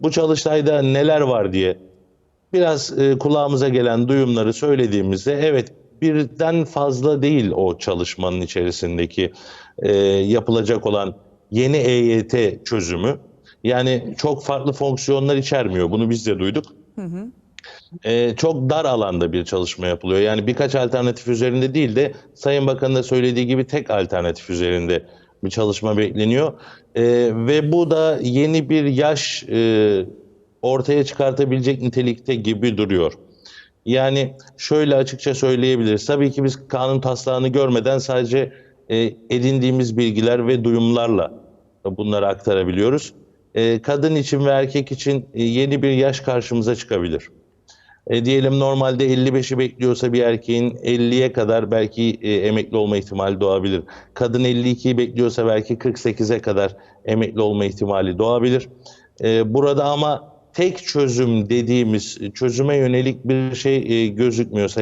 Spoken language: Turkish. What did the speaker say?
bu çalıştayda neler var diye biraz e, kulağımıza gelen duyumları söylediğimizde evet birden fazla değil o çalışmanın içerisindeki e, yapılacak olan yeni EYT çözümü. Yani çok farklı fonksiyonlar içermiyor. Bunu biz de duyduk. E, çok dar alanda bir çalışma yapılıyor. Yani birkaç alternatif üzerinde değil de Sayın Bakan'ın da söylediği gibi tek alternatif üzerinde bir çalışma bekleniyor. E, ve bu da yeni bir yaş e, ortaya çıkartabilecek nitelikte gibi duruyor. Yani şöyle açıkça söyleyebiliriz. Tabii ki biz kanun taslağını görmeden sadece e, edindiğimiz bilgiler ve duyumlarla bunları aktarabiliyoruz. E, kadın için ve erkek için e, yeni bir yaş karşımıza çıkabilir. E, diyelim normalde 55'i bekliyorsa bir erkeğin 50'ye kadar belki e, emekli olma ihtimali doğabilir. Kadın 52'yi bekliyorsa belki 48'e kadar emekli olma ihtimali doğabilir. E, burada ama tek çözüm dediğimiz çözüme yönelik bir şey e, gözükmüyor.